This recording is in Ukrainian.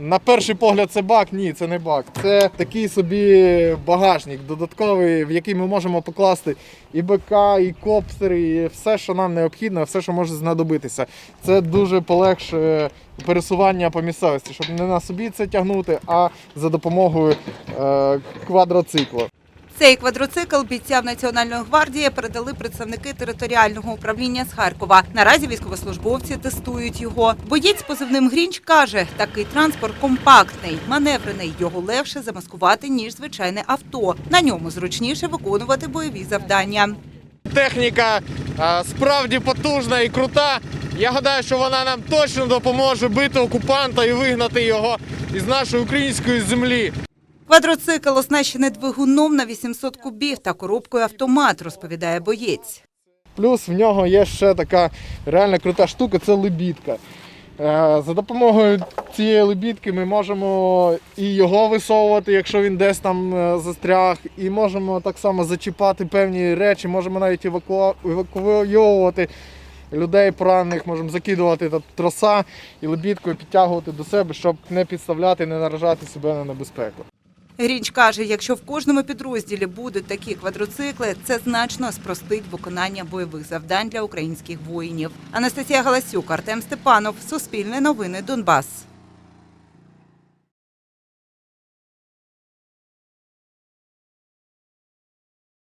На перший погляд, це бак. Ні, це не бак. Це такий собі багажник додатковий, в який ми можемо покласти і БК, і коптери, і все, що нам необхідно, все, що може знадобитися. Це дуже полегшує пересування по місцевості, щоб не на собі це тягнути, а за допомогою е, квадроцикла. Цей квадроцикл бійцям Національної гвардії передали представники територіального управління з Харкова. Наразі військовослужбовці тестують його. Боєць з позивним Грінч каже, такий транспорт компактний, маневрений. Його легше замаскувати ніж звичайне авто. На ньому зручніше виконувати бойові завдання. Техніка справді потужна і крута. Я гадаю, що вона нам точно допоможе бити окупанта і вигнати його із нашої української землі. Квадроцикл оснащений двигуном на 800 кубів та коробкою автомат, розповідає боєць. Плюс в нього є ще така реально крута штука це лебідка. Е, За допомогою цієї лебідки ми можемо і його висовувати, якщо він десь там е, застряг, і можемо так само зачіпати певні речі, можемо навіть евакуйовувати людей поранених, можемо закидувати троса і лебідкою підтягувати до себе, щоб не підставляти, не наражати себе на небезпеку. Грінч каже, якщо в кожному підрозділі будуть такі квадроцикли, це значно спростить виконання бойових завдань для українських воїнів. Анастасія Галасюк, Артем Степанов, Суспільне новини, Донбас.